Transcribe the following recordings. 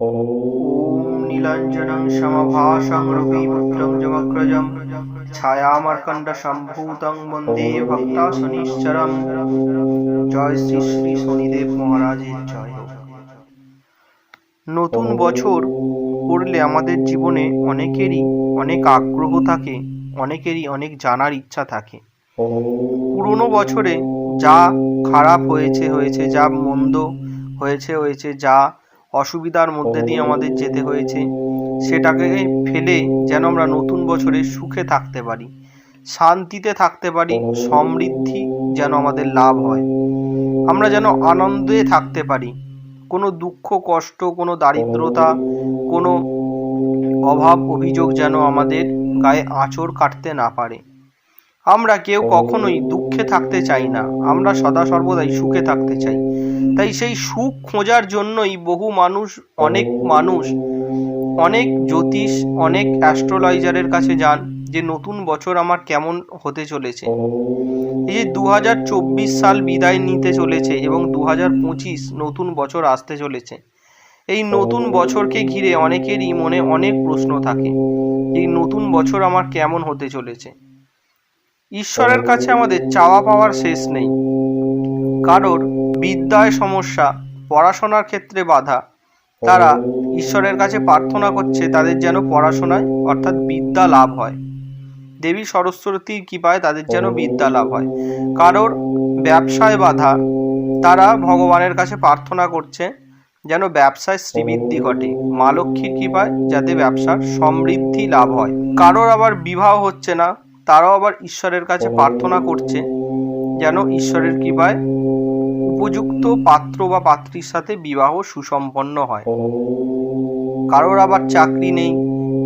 ॐ नीलाञ्जनं समभासं रविपुत्रं जमग्रजं ছায়ামার্কণ্ডসম্ভূতং বন্দে ভক্তাশনিশ্চরম জয় শ্রী শ্রী শনিদেব মহারাজের জয় হোক। নতুন বছর পড়লে আমাদের জীবনে অনেকেরই অনেক আগ্রহ থাকে অনেকেরই অনেক জানার ইচ্ছা থাকে পুরনো বছরে যা খারাপ হয়েছে হয়েছে যা মন্দ হয়েছে হয়েছে যা অসুবিধার মধ্যে দিয়ে আমাদের যেতে হয়েছে। সেটাকে ফেলে যেন আমরা নতুন বছরে সুখে থাকতে পারি, শান্তিতে থাকতে পারি, সমৃদ্ধি যেন আমাদের লাভ হয়। আমরা যেন আনন্দে থাকতে পারি। কোনো দুঃখ, কষ্ট, কোনো দারিদ্রতা, কোনো অভাব, অভিযোগ যেন আমাদের গায়ে আঁচড় কাটতে না পারে। আমরা কেউ কখনোই দুঃখে থাকতে চাই না। আমরা সদা সর্বদাই সুখে থাকতে চাই। তাই সেই সুখ খোঁজার জন্যই বহু মানুষ, অনেক মানুষ, অনেক জ্যোতিষ, অনেক অ্যাস্ট্রোলজারের কাছে যান যে নতুন বছর আমার কেমন হতে চলেছে। এই যে দু সাল বিদায় নিতে চলেছে এবং দু হাজার পঁচিশ নতুন বছর আসতে চলেছে। এই নতুন বছরকে ঘিরে অনেকেরই মনে অনেক প্রশ্ন থাকে, এই নতুন বছর আমার কেমন হতে চলেছে? ঈশ্বরের কাছে আমাদের চাওয়া পাওয়ার শেষ নেই। কারোর বিদ্যায় সমস্যা, পড়াশোনার ক্ষেত্রে বাধা। তারা ঈশ্বরের কাছে প্রার্থনা করছে তাদের যেন পড়াশোনায় অর্থাৎ বিদ্যা লাভ হয়। দেবী সরস্বতীর কৃপায় তাদের যেন বিদ্যা লাভ হয়। কারোর ব্যবসায় বাধা, তারা ভগবানের কাছে প্রার্থনা করছে যেন ব্যবসায় শ্রীবৃদ্ধি ঘটে, মা লক্ষ্মীর কৃপায় যাতে ব্যবসার সমৃদ্ধি লাভ হয়। কারোর আবার বিবাহ হচ্ছে না, তারাও আবার ঈশ্বরের কাছে প্রার্থনা করছে যেন ঈশ্বরের কৃপায় উপযুক্ত পাত্র বা পাত্রীর সাথে বিবাহ সুসম্পন্ন হয়। কারোর আবার চাকরি নেই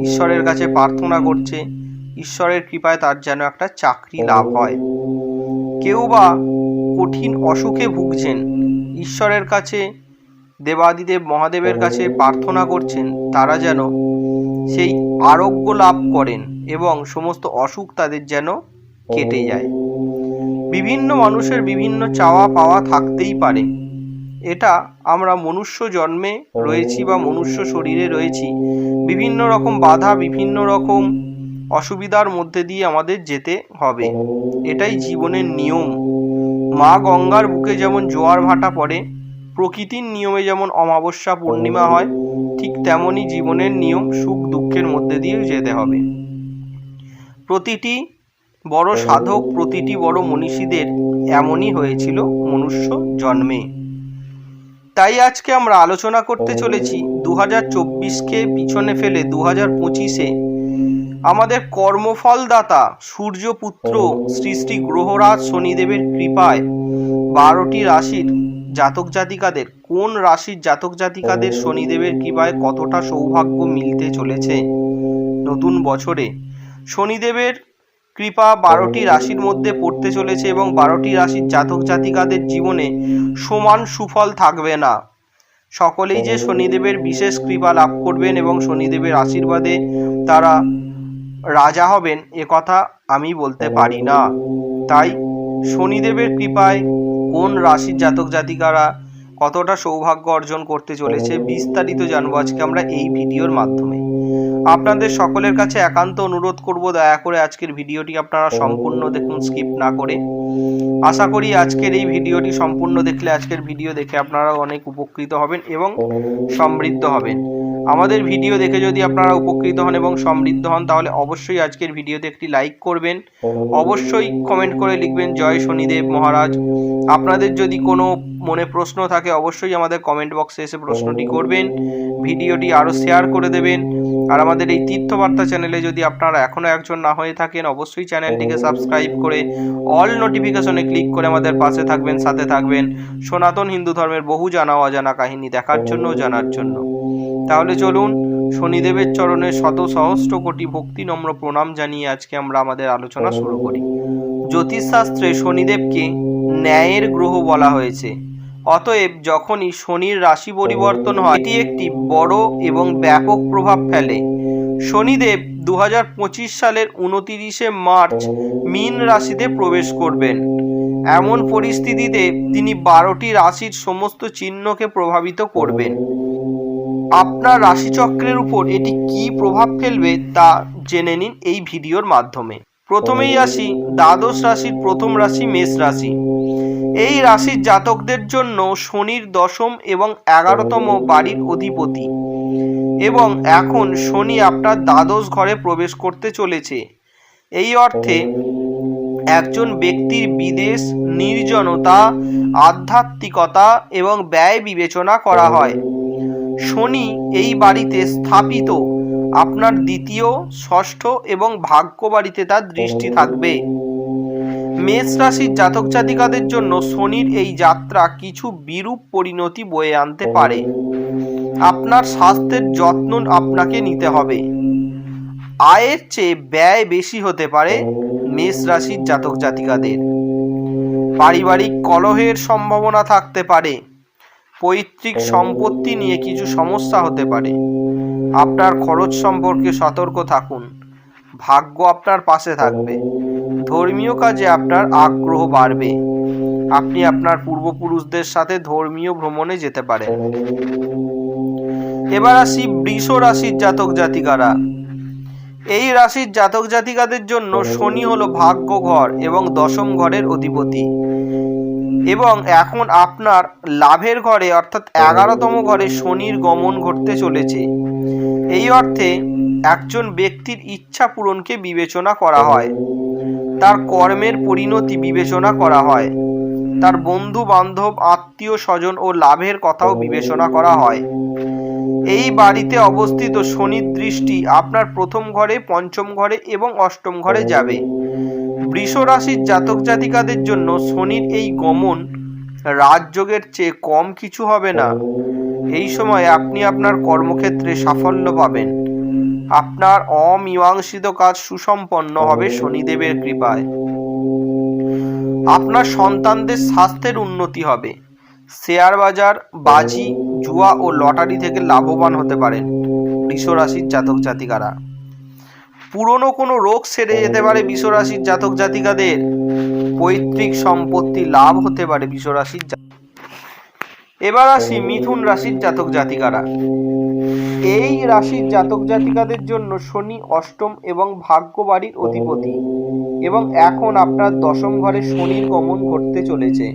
ঈশ্বরের কাছে প্রার্থনা করছে ঈশ্বরের কৃপায় তার যেন একটা চাকরি লাভ হয়। কেউ বা কঠিন অসুখে ভুগছেন ঈশ্বরের কাছে দেবাদিদেব মহাদেবের কাছে প্রার্থনা করছেন তারা যেন সেই আরোগ্য লাভ করেন এবং সমস্ত অসুখ তাদের যেন কেটে যায়। বিভিন্ন মানুষের বিভিন্ন চাওয়া পাওয়া থাকতেই পারে। এটা আমরা মনুষ্য জন্মে রয়েছি বা মনুষ্য শরীরে রয়েছি। বিভিন্ন রকম বাধা, বিভিন্ন রকম অসুবিধার মধ্যে দিয়ে আমাদের যেতে হবে। এটাই জীবনের নিয়ম। মা গঙ্গার বুকে যেমন জোয়ার ভাটা পড়ে, প্রকৃতির নিয়মে যেমন অমাবস্যা পূর্ণিমা হয়, ঠিক তেমনই জীবনের নিয়ম সুখ দুঃখের মধ্যে দিয়ে যেতে হবে। প্রতিটি বড় সাধক প্রতিটি বড় মনীষীদের এমনই হয়েছিল মনুষ্য জন্মে। তাই আজকে আমরা আলোচনা করতে চলেছি দু হাজার চব্বিশকে পিছনে ফেলে দু হাজার পঁচিশে। আমাদের কর্মফলদাতা সূর্যপুত্র শ্রী শ্রী গ্রহরাজ শনিদেবের কৃপায় বারোটি রাশির জাতক জাতিকাদের কোন রাশির জাতক জাতিকাদের শনিদেবের কৃপায় কতটা সৌভাগ্য মিলতে চলেছে নতুন বছরে? শনিদেবের কৃপা বারোটি রাশির মধ্যে পড়তে চলেছে এবং বারোটি রাশির জাতক জাতিকাদের জীবনে সমান সুফল থাকবে না। সকলেই যে শনিদেবের বিশেষ কৃপা লাভ করবেন এবং শনিদেবের আশীর্বাদে তারা রাজা হবেন, এ কথা আমি বলতে পারি না। তাই শনিদেবের কৃপায় কোন রাশির জাতক জাতিকারা কতটা সৌভাগ্য অর্জন করতে চলেছে বিস্তারিত জানব আজকে আমরা এই ভিডিওর মাধ্যমে। আপনাদের সকলের কাছে একান্ত অনুরোধ করব, দয়া করে আজকের ভিডিওটি আপনারা সম্পূর্ণ দেখুন, স্কিপ না করে। আশা করি আজকের এই ভিডিওটি সম্পূর্ণ দেখলে আজকের ভিডিও দেখে আপনারা অনেক উপকৃত হবেন এবং সমৃদ্ধ হবেন। আমাদের ভিডিও দেখে যদি আপনারা উপকৃত হন এবং সমৃদ্ধ হন, তাহলে অবশ্যই আজকের ভিডিওতে একটি লাইক করবেন। অবশ্যই কমেন্ট করে লিখবেন, জয় শনিদেব মহারাজ। আপনাদের যদি কোনো মনে প্রশ্ন থাকে, অবশ্যই আমাদের কমেন্ট বক্সে এসে প্রশ্নটি করবেন। ভিডিওটি আরও শেয়ার করে দেবেন। আর আমাদের এই তীর্থবার্তা চ্যানেলে যদি আপনারা এখনও একজন না হয়ে থাকেন, অবশ্যই চ্যানেলটিকে সাবস্ক্রাইব করে অল নোটিফিকেশনে ক্লিক করে আমাদের পাশে থাকবেন, সাথে থাকবেন। সনাতন হিন্দু ধর্মের বহু জানা অজানা কাহিনী দেখার জন্য, জানার জন্য। তাহলে চলুন শনিদেবের চরণে শত সহস্র কোটি ভক্তি নম্র প্রণাম জানিয়ে আজকে আমরা আমাদের আলোচনা শুরু করি। জ্যোতিষশাস্ত্রে শনিদেবকে ন্যায়ের গ্রহ বলা হয়েছে। অতএব যখনই শনির রাশি পরিবর্তন হয়, এটি একটি বড় এবং ব্যাপক প্রভাব ফেলে। শনিদেব দুহাজার পঁচিশ সালের উনতিরিশে মার্চ মীন রাশিতে প্রবেশ করবেন। এমন পরিস্থিতিতে তিনি বারোটি রাশির সমস্ত চিহ্নকে প্রভাবিত করবেন। আপনার রাশিচক্রের উপর এটি কি প্রভাব ফেলবে তা জেনে নিন এই ভিডিওর মাধ্যমে। প্রথমেই আসি দ্বাদশ রাশির প্রথম রাশি মেষ রাশি। এই রাশির জাতকদের জন্য শনির দশম এবং এগারোতম বাড়ির অধিপতি। এবং এখন শনি আপনার দ্বাদশ ঘরে প্রবেশ করতে চলেছে। এই অর্থে একজন ব্যক্তির বিদেশ, নির্জনতা, আধ্যাত্মিকতা এবং ব্যয় বিবেচনা করা হয়। শনি এই বাড়িতে স্থাপিত। আপনার দ্বিতীয়, ষষ্ঠ এবং ভাগ্য বাড়িতে তার দৃষ্টি থাকবে। মেষ রাশির জাতক জাতিকাদের জন্য শনির এই যাত্রা কিছু বিরূপ পরিণতি বয়ে আনতে পারে। আপনার স্বাস্থ্যের যত্ন আপনাকে নিতে হবে। আয়ের চেয়ে ব্যয় বেশি হতে পারে মেষ রাশির জাতক জাতিকাদের। পারিবারিক কলহের সম্ভাবনা থাকতে পারে। পৈতৃক সম্পত্তি নিয়ে কিছু সমস্যা হতে পারে। আপনার খরচ সম্পর্কে সতর্ক থাকুন। ভাগ্য আপনার পাশে থাকবে। ধর্মীয় কাজে আপনার আগ্রহ বাড়বে। আপনি আপনার পূর্বপুরুষদের সাথে ধর্মীয় ভ্রমণে যেতে পারেন। এবার আসি বৃষ রাশির জাতক জাতিকারা। এই রাশির জাতক জাতিকাদের জন্য শনি হলো ভাগ্য ঘর এবং দশম ঘরের অধিপতি। এবং এখন আপনার লাভের ঘরে অর্থাৎ এগারোতম ঘরে শনির গমন ঘটতে চলেছে। এই অর্থে একজন ব্যক্তির ইচ্ছা পূরণকে বিবেচনা করা হয়। তার কর্মের পরিণতি বিবেচনা করা হয়। তার বন্ধু বান্ধব আত্মীয় স্বজন ও লাভের কথাও বিবেচনা করা হয়। এই বাড়িতে অবস্থিত শনির দৃষ্টি আপনার প্রথম ঘরে, পঞ্চম ঘরে এবং অষ্টম ঘরে যাবে। বৃষ রাশির জাতক জাতিকাদের জন্য শনির এই গমন রাজযোগের চেয়ে কম কিছু হবে না। এই সময় আপনি আপনার কর্মক্ষেত্রে সাফল্য পাবেন। আপনার অমীমাংসিত কাজ সুসম্পন্ন হবে শনিদেবের কৃপায়। আপনার সন্তানদের স্বাস্থ্যের উন্নতি হবে। শেয়ার বাজার বাজি জুয়া ও লটারি থেকে লাভবান হতে পারেন রাশির জাতক জাতিকারা। পুরনো কোনো রোগ সেরে যেতে পারে রাশির জাতক জাতিকাদের। পৈতৃক সম্পত্তি লাভ হতে পারে রাশির এবার আসি মিথুন রাশির জাতক জাতিকারা। এই রাশির জাতক জাতিকাদের জন্য শনি অষ্টম এবং ভাগ্য বাড়ির অধিপতি এবং এখন আপনার দশম ঘরে শনির গমন ঘটতে চলেছে।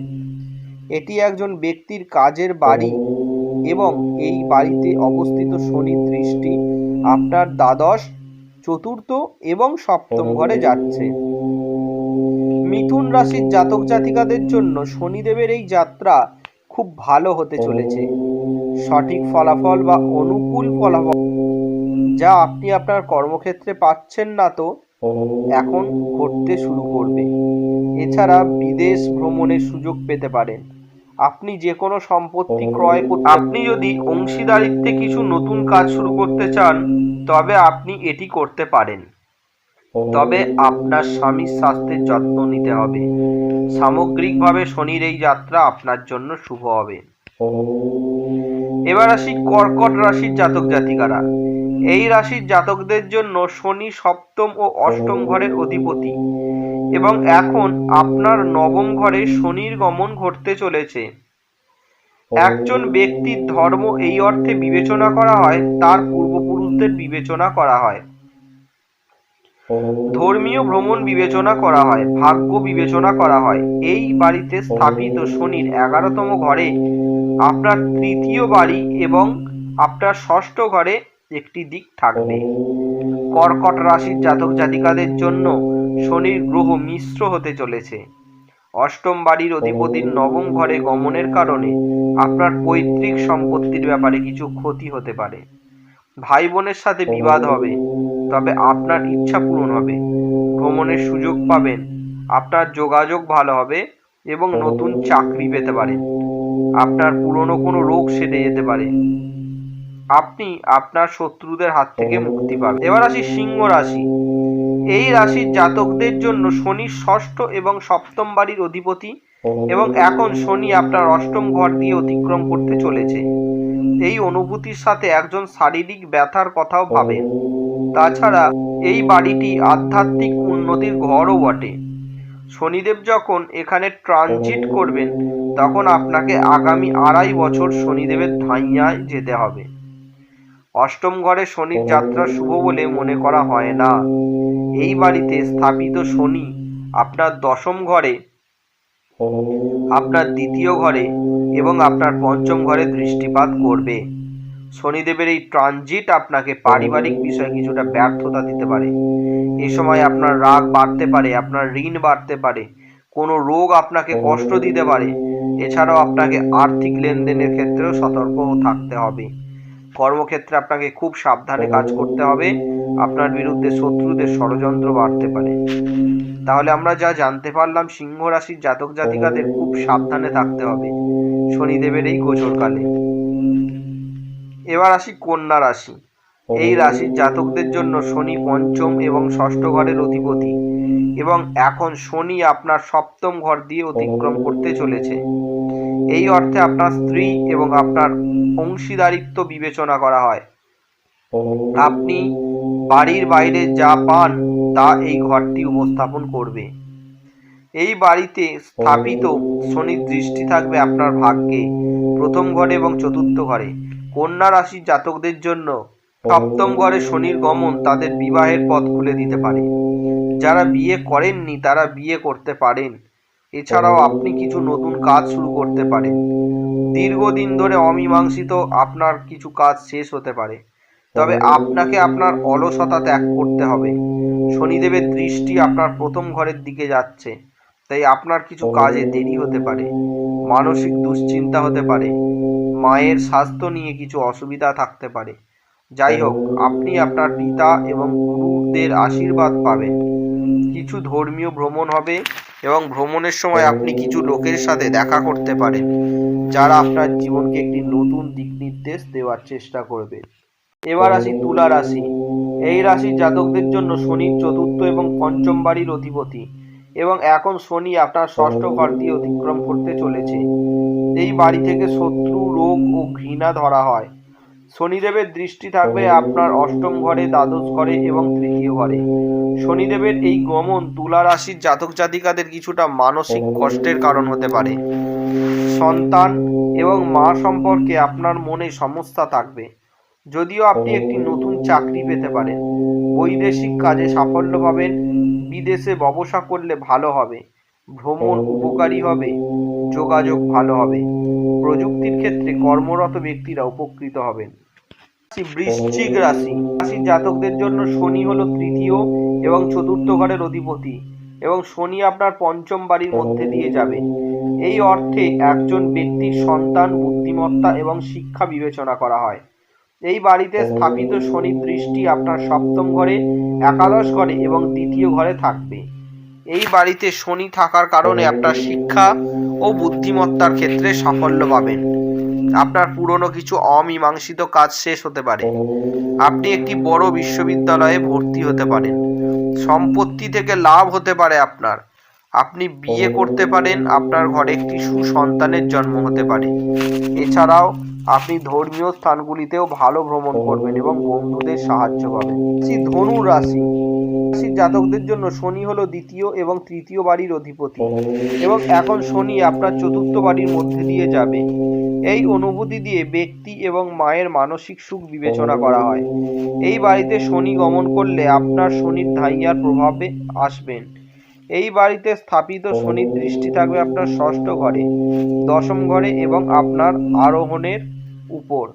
এটি একজন ব্যক্তির কাজের বাড়ি এবং এই বাড়িতে অবস্থিত শনির দৃষ্টি আপনার দ্বাদশ, চতুর্থ এবং সপ্তম ঘরে যাচ্ছে। মিথুন রাশির জাতক জাতিকাদের জন্য শনিদেবের এই যাত্রা খুব ভালো হতে চলেছে। সঠিক ফলাফল বা অনুকূল ফলাফল যা আপনি আপনার কর্মক্ষেত্রে পাচ্ছেন না তো, এখন ঘটতে শুরু করবে। এছাড়া বিদেশ ভ্রমণের সুযোগ পেতে পারেন। আপনি যে কোনো সম্পত্তি ক্রয় করতে আপনি যদি অংশীদারিত্বে কিছু নতুন কাজ শুরু করতে চান, তবে আপনি এটি করতে পারেন। তবে আপনার স্বামীর স্বাস্থ্যের যত্ন নিতে হবে। সামগ্রিকভাবে শনির এই যাত্রা আপনার জন্য শুভ হবে। এবার আসি কর্কট রাশির জাতক জাতিকারা। এই রাশির জাতকদের জন্য শনি সপ্তম ও অষ্টম ঘরের অধিপতি এবং এখন আপনার নবম ঘরে শনির গমন ঘটতে চলেছে। একজন ব্যক্তির ধর্ম এই অর্থে বিবেচনা করা হয় তার পূর্বপুরুষদের বিবেচনা করা হয়। ধর্মীয় ভ্রমণ বিবেচনা করা হয় ভাগ্য বিবেচনা করা হয়। এই বাড়িতে স্থাপিত শনির এগারোতম ঘরে আপনার তৃতীয় বাড়ি এবং আপনার ষষ্ঠ ঘরে একটি দিক থাকবে। কর্কট রাশির জাতক জাতিকাদের জন্য শনির গ্রহ মিশ্র হতে চলেছে। অষ্টম বাড়ির অধিপতির নবম ঘরে গমনের কারণে আপনার পৈতৃক সম্পত্তির ব্যাপারে কিছু ক্ষতি হতে পারে। ভাই বোনের সাথে বিবাদ হবে, তবে আপনার ইচ্ছা পূরণ হবে। ভ্রমণের সুযোগ পাবেন, আপনার যোগাযোগ ভালো হবে এবং নতুন চাকরি পেতে পারেন। আপনার পুরনো কোনো রোগ সেরে যেতে পারে। আপনি আপনার শত্রুদের হাত থেকে মুক্তি পাবেন এবার আসি সিংহ রাশি। এই রাশির জাতকদের জন্য শনি ষষ্ঠ এবং সপ্তম বাড়ির অধিপতি এবং এখন শনি আপনার অষ্টম ঘর দিয়ে অতিক্রম করতে চলেছে। এই অনুভূতির সাথে একজন শারীরিক ব্যথার কথাও ভাবেন। তাছাড়া এই বাড়িটি আধ্যাত্মিক উন্নতির ঘরও বটে। শনিদেব যখন এখানে ট্রানজিট করবেন, তখন আপনাকে আগামী আড়াই বছর শনিদেবের ধাইয়ায় যেতে হবে। অষ্টম ঘরে শনির যাত্রা শুভ বলে মনে করা হয় না। এই বাড়িতে স্থাপিত শনি আপনার দশম ঘরে, আপনার দ্বিতীয় ঘরে এবং আপনার পঞ্চম ঘরে দৃষ্টিপাত করবে। শনিদেবের এই ট্রানজিট আপনাকে পারিবারিক বিষয়ে কিছুটা ব্যর্থতা দিতে পারে। এই সময় আপনার রাগ বাড়তে পারে, আপনার ঋণ বাড়তে পারে, কোনো রোগ আপনাকে কষ্ট দিতে পারে। এছাড়াও আপনাকে আর্থিক লেনদেনের ক্ষেত্রেও সতর্ক থাকতে হবে। কর্মক্ষেত্রে আপনাকে খুব সাবধানে কাজ করতে হবে। আপনার বিরুদ্ধে শত্রুদের ষড়যন্ত্র বাড়তে পারে। তাহলে আমরা যা জানতে পারলাম, সিংহ রাশির জাতক জাতিকাদের খুব সাবধানে থাকতে হবে। শনিদেবের এই গোচরকালে। এবার আসি কন্যা রাশি। এই রাশির জাতকদের জন্য শনি পঞ্চম এবং ষষ্ঠ ঘরের অধিপতি। এবং এখন শনি আপনার সপ্তম ঘর দিয়ে অতিক্রম করতে চলেছে। এই অর্থে আপনার স্ত্রী এবং আপনার অংশীদারিত্ব বিবেচনা করা হয়। আপনি বাড়ির বাইরে যা পান তা এই ঘরটি উপস্থাপন করবে। এই বাড়িতে স্থাপিত শনির দৃষ্টি থাকবে আপনার ভাগ্যে প্রথম ঘরে এবং চতুর্থ ঘরে। কন্যা রাশির জাতকদের জন্য সপ্তম ঘরে শনির গমন তাদের বিবাহের পথ খুলে দিতে পারে। যারা বিয়ে করেননি, তারা বিয়ে করতে পারেন। এছাড়াও আপনি কিছু নতুন কাজ শুরু করতে পারেন। দীর্ঘদিন ধরে অমীমাংসিত আপনার কিছু কাজ শেষ হতে পারে। তবে আপনাকে আপনার অলসতা ত্যাগ করতে হবে। শনিদেবের দৃষ্টি আপনার প্রথম ঘরের দিকে যাচ্ছে, তাই আপনার কিছু কাজে দেরি হতে পারে। মানসিক দুশ্চিন্তা হতে পারে। মায়ের স্বাস্থ্য নিয়ে কিছু অসুবিধা থাকতে পারে। যাই হোক আপনি আপনার পিতা এবং গুরুদের আশীর্বাদ পাবেন। কিছু ধর্মীয় ভ্রমণ হবে এবং ভ্রমণের সময় আপনি কিছু লোকের সাথে দেখা করতে পারেন, যারা আপনার জীবনকে একটি নতুন দিক নির্দেশ দেওয়ার চেষ্টা করবে। এবার আসি তুলা রাশি। এই রাশির জাতকদের জন্য শনির চতুর্থ এবং পঞ্চম বাড়ির অধিপতি। এবং এখন শনি আপনার ষষ্ঠ ঘর দিয়ে অতিক্রম করতে চলেছে। এই বাড়ি থেকে শত্রু রোগ ও ঘৃণা ধরা হয়। শনিদেবের দৃষ্টি থাকবে আপনার অষ্টম ঘরে, দ্বাদশ ঘরে এবং তৃতীয় ঘরে। শনিদেবের এই গমন তুলা রাশির জাতক জাতিকাদের কিছুটা মানসিক কষ্টের কারণ হতে পারে। সন্তান এবং মা সম্পর্কে আপনার মনে সমস্যা থাকবে। যদিও আপনি একটি নতুন চাকরি পেতে পারেন। বৈদেশিক কাজে সাফল্য পাবেন বিদেশে ব্যবসা করলে ভালো হবে, ভ্রমণ উপকারী হবে, যোগাযোগ ভালো হবে। প্রযুক্তির ক্ষেত্রে কর্মরত ব্যক্তিরা উপকৃত হবেন। বৃশ্চিক রাশি, রাশির জাতকদের জন্য শনি হলো তৃতীয় এবং চতুর্থ ঘরের অধিপতি এবং শনি আপনার পঞ্চম বাড়ির মধ্যে দিয়ে যাবে। এই অর্থে একজন ব্যক্তির সন্তান, বুদ্ধিমত্তা এবং শিক্ষা বিবেচনা করা হয়। এই বাড়িতে স্থাপিত শনি দৃষ্টি আপনার সপ্তম ঘরে, একাদশ ঘরে এবং দ্বিতীয় ঘরে থাকবে। এই বাড়িতে শনি থাকার কারণে আপনার শিক্ষা ও বুদ্ধিমত্তার ক্ষেত্রে সাফল্য পাবেন। আপনার পুরনো কিছু অমীমাংসিত কাজ শেষ হতে পারে। আপনি একটি বড় বিশ্ববিদ্যালয়ে ভর্তি হতে পারেন। সম্পত্তি থেকে লাভ হতে পারে আপনার। আপনি বিয়ে করতে পারেন, আপনার ঘরে একটি সুসন্তানের জন্ম হতে পারে। এছাড়াও আপনি ধর্মীয় স্থানগুলিতেও ভালো ভ্রমণ করবেন এবং বন্ধুদের সাহায্য পাবেন। ধনু রাশি, রাশির জাতকদের জন্য শনি হলো দ্বিতীয় এবং তৃতীয় বাড়ির অধিপতি এবং এখন শনি আপনার চতুর্থ বাড়ির মধ্যে দিয়ে যাবে। এই অনুভূতি দিয়ে ব্যক্তি এবং মায়ের মানসিক সুখ বিবেচনা করা হয়। এই বাড়িতে শনি গমন করলে আপনার শনির ধাইয়ার প্রভাবে আসবেন। এই বাড়িতে স্থাপিত শনির দৃষ্টি থাকবে আপনার ষষ্ঠ ঘরে, দশম ঘরে এবং আপনার আরোহণের উপর।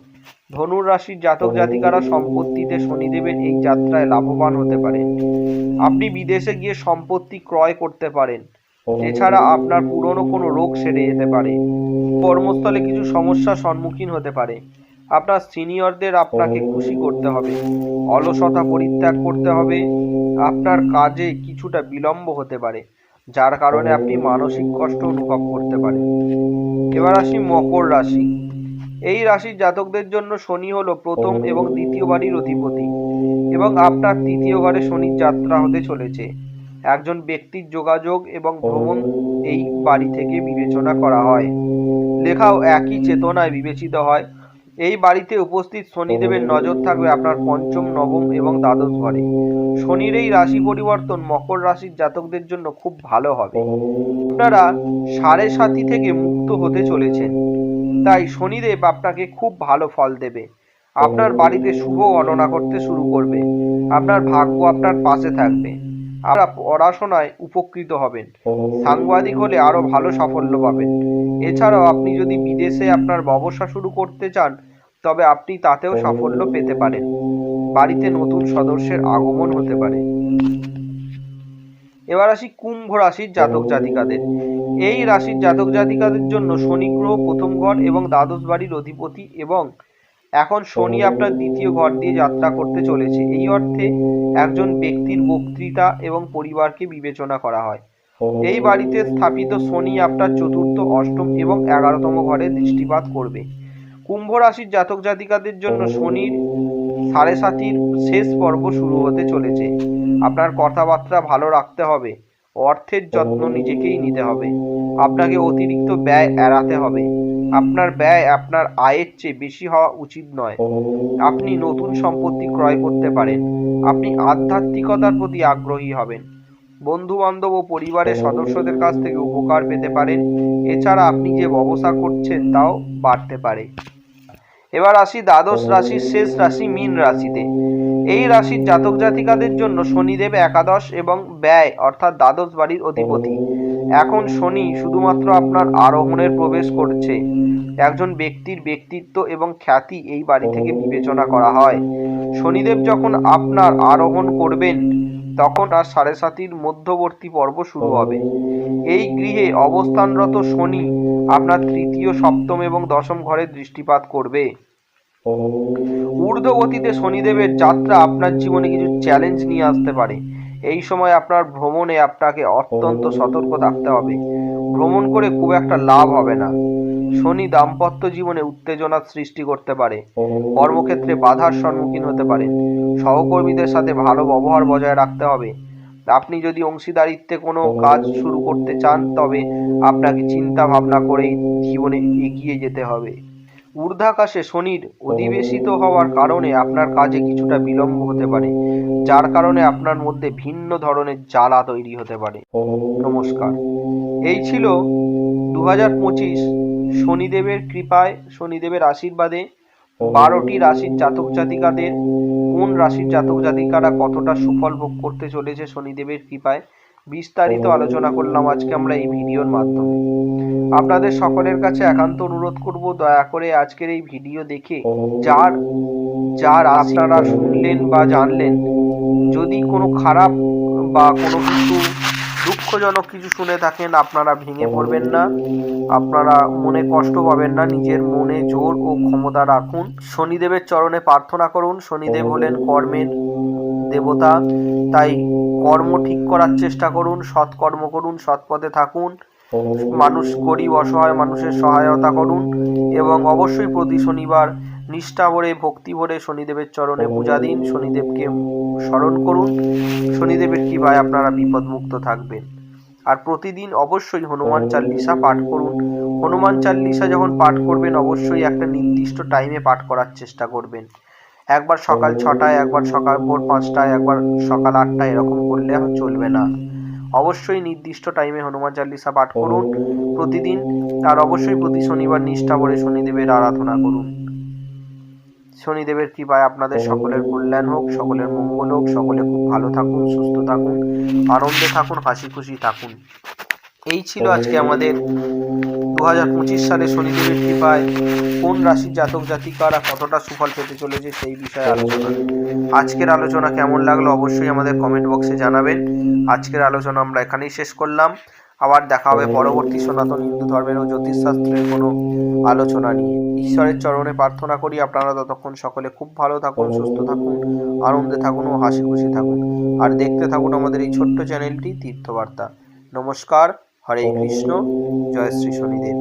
ধনুর রাশির জাতক জাতিকারা সম্পত্তিতে শনিদেবের এই যাত্রায় লাভবান হতে পারে আপনি বিদেশে গিয়ে সম্পত্তি ক্রয় করতে পারেন। এছাড়া আপনার পুরনো কোনো রোগ সেরে যেতে পারে। কর্মস্থলে কিছু সমস্যার সম্মুখীন হতে পারে। আপনার সিনিয়রদের আপনাকে খুশি করতে হবে। অলসতা পরিত্যাগ করতে হবে। আপনার কাজে কিছুটা বিলম্ব হতে পারে, যার কারণে আপনি মানসিক কষ্ট অনুভব করতে পারেন। এবার আসি মকর রাশি। এই রাশির জাতকদের জন্য শনি হলো প্রথম এবং দ্বিতীয় বাড়ির অধিপতি এবং আপনার তৃতীয় ঘরে শনির যাত্রা হতে চলেছে। একজন ব্যক্তির যোগাযোগ এবং ভ্রমণ এই বাড়ি থেকে বিবেচনা করা হয়। লেখাও একই চেতনায় বিবেচিত হয়। এই বাড়িতে উপস্থিত শনিদেবের নজর থাকবে আপনার পঞ্চম, নবম এবং দ্বাদশ ঘরে। শনির এই রাশি পরিবর্তন মকর রাশির জাতকদের জন্য খুব ভালো হবে। আপনারা সাড়ে সাতি থেকে মুক্ত হতে চলেছেন। তাই শনিদেব আপনাকে খুব ভালো ফল দেবে। আপনার বাড়িতে শুভ গণনা করতে শুরু করবে। আপনার ভাগ্য আপনার পাশে থাকবে। আপনারা পড়াশোনায় উপকৃত হবেন। সাংবাদিক হলে আরও ভালো সাফল্য পাবেন। এছাড়াও আপনি যদি বিদেশে আপনার ব্যবসা শুরু করতে চান তবে আপনি তাতেও সাফল্য পেতে পারেন। বাড়িতে নতুন সদস্যের আগমন হতে পারে। এবার আসি কুম্ভ রাশির জাতক জাতিকাদের। এই রাশির জাতক জাতিকাদের জন্য শনি গ্রহ প্রথম ঘর এবং দ্বাদশ বাড়ির অধিপতি এবং এখন শনি আপনার দ্বিতীয় ঘর দিয়ে যাত্রা করতে চলেছে। এই অর্থে একজন ব্যক্তির বক্তৃতা এবং পরিবারকে বিবেচনা করা হয়। এই বাড়িতে স্থাপিত শনি আপনার চতুর্থ, অষ্টম এবং এগারোতম ঘরে দৃষ্টিপাত করবে। কুম্ভ রাশির জাতক জাতিকাদের জন্য শনির সাড়ে সাতির শেষ পর্ব শুরু হতে চলেছে। আপনার কথাবার্তা ভালো রাখতে হবে। অর্থের যত্ন নিজেকেই নিতে হবে। আপনাকে অতিরিক্ত ব্যয় এড়াতে হবে। আপনার ব্যয় আপনার আয়ের চেয়ে বেশি হওয়া উচিত নয়। আপনি নতুন সম্পত্তি ক্রয় করতে পারেন। আপনি আধ্যাত্মিকতার প্রতি আগ্রহী হবেন। বন্ধু বান্ধব ও পরিবারের সদস্যদের কাছ থেকে উপকার পেতে পারেন। এছাড়া আপনি যে ব্যবসা করছেন তাও বাড়তে পারে। এবার আসি দ্বাদশ রাশির শেষ রাশি মীন রাশিতে। এই রাশির জাতক জাতিকাদের জন্য শনিদেব একাদশ এবং ব্যয়, অর্থাৎ দ্বাদশ বাড়ির অধিপতি। এখন শনি শুধুমাত্র আপনার আরোহণের প্রবেশ করছে। একজন ব্যক্তির ব্যক্তিত্ব এবং খ্যাতি এই বাড়ি থেকে বিবেচনা করা হয়। শনিদেব যখন আপনার আরোহণ করবেন তখন আর সাড়ে সাতির মধ্যবর্তী পর্ব শুরু হবে। এই গৃহে অবস্থানরত শনি আপনার তৃতীয়, সপ্তম এবং দশম ঘরে দৃষ্টিপাত করবে। ঊর্ধ্বগতিতে শনিদেবের যাত্রা আপনার জীবনে কিছু চ্যালেঞ্জ নিয়ে আসতে পারে। এই সময় আপনার ভ্রমণে আপনাকে অত্যন্ত সতর্ক থাকতে হবে। ভ্রমণ করে খুব একটা লাভ হবে না। শনি দাম্পত্য জীবনে উত্তেজনার সৃষ্টি করতে পারে। কর্মক্ষেত্রে বাধার সম্মুখীন হতে পারে। সহকর্মীদের সাথে ভালো ব্যবহার বজায় রাখতে হবে। আপনি যদি অংশীদারিত্বে কোনো কাজ শুরু করতে চান তবে আপনাকে চিন্তা ভাবনা করেই জীবনে এগিয়ে যেতে হবে। ঊর্ধ্বাকাশে শনির অধিবেশিত হওয়ার কারণে আপনার কাজে কিছুটা বিলম্ব হতে পারে যার কারণে আপনার মধ্যে ভিন্ন ধরনের জ্বালা তৈরি হতে পারে। নমস্কার। এই ছিল দু হাজার পঁচিশ শনিদেবের কৃপায় শনিদেবের আশীর্বাদে বারোটি রাশির জাতক জাতিকাদের কোন রাশির জাতক জাতিকারা কতটা সুফল ভোগ করতে চলেছে শনিদেবের কৃপায় বিস্তারিত আলোচনা করলাম আজকে আমরা এই ভিডিওর মাধ্যমে। আপনাদের সকলের কাছে একান্ত অনুরোধ করব দয়া করে আজকের এই ভিডিও দেখে যার যার আপনারা শুনলেন বা জানলেন যদি কোনো খারাপ বা কোনো কিছু দুঃখজনক কিছু শুনে থাকেন, আপনারা ভেঙে পড়বেন না। আপনারা মনে কষ্ট পাবেন না, নিজের মনে জোর ও ক্ষমতা রাখুন। শনিদেবের চরণে প্রার্থনা করুন, শনিদেব হলেন কর্মের দেবতা, তাই কর্ম ঠিক করার চেষ্টা করুন সৎ কর্ম করুন সৎ পথে থাকুন, মানুষ গরিব, অসহায় মানুষের সহায়তা করুন এবং অবশ্যই প্রতি শনিবার নিষ্ঠা ভরে, ভক্তি ভরে শনিদেবের চরণে পূজা দিন, শনিদেবকে স্মরণ করুন। শনিদেবের কৃপায় আপনারা বিপদমুক্ত থাকবেন। আর প্রতিদিন অবশ্যই হনুমান চাল্লিশা পাঠ করুন। হনুমান চাল্লিশা যখন পাঠ করবেন অবশ্যই একটা নির্দিষ্ট টাইমে পাঠ করার চেষ্টা করবেন। একবার সকাল ছটায় একবার সকাল ভোর পাঁচটায় একবার সকাল আটটায় এরকম করলে চলবে না। অবশ্যই নির্দিষ্ট টাইমে হনুমান চাল্লিশা পাঠ করুন। প্রতিদিন আর অবশ্যই প্রতি শনিবার নিষ্ঠা করে শনিদেবের আরাধনা করুন। শনিদেবের কৃপায় আপনাদের সকলের কল্যাণ হোক, সকলের মঙ্গল হোক, সকলে খুব ভালো থাকুন, সুস্থ থাকুন, আনন্দে থাকুন, হাসি খুশি থাকুন। এই ছিল আজকে আমাদের দু হাজার পঁচিশ সালে শনিদেবের কৃপায়, কোন রাশির জাতক জাতিকারা কতটা সুফল পেতে চলেছে সেই বিষয়ে আলোচনা। আজকের আলোচনা কেমন লাগল অবশ্যই আমাদের কমেন্ট বক্সে জানাবেন। আজকের আলোচনা আমরা এখানেই শেষ করলাম। আবার দেখা হবে পরবর্তী সনাতন হিন্দু ধর্মের ও জ্যোতিষশাস্ত্রের কোনো আলোচনা নিয়ে। ঈশ্বরের চরণে প্রার্থনা করি আপনারা ততক্ষণ সকলে খুব ভালো থাকুন, সুস্থ থাকুন, আনন্দে থাকুন ও হাসি খুশি থাকুন। আর দেখতে থাকুন আমাদের এই ছোট্ট চ্যানেলটি, তীর্থবার্তা। নমস্কার, হরে কৃষ্ণ, জয় শ্রী শনিদেব।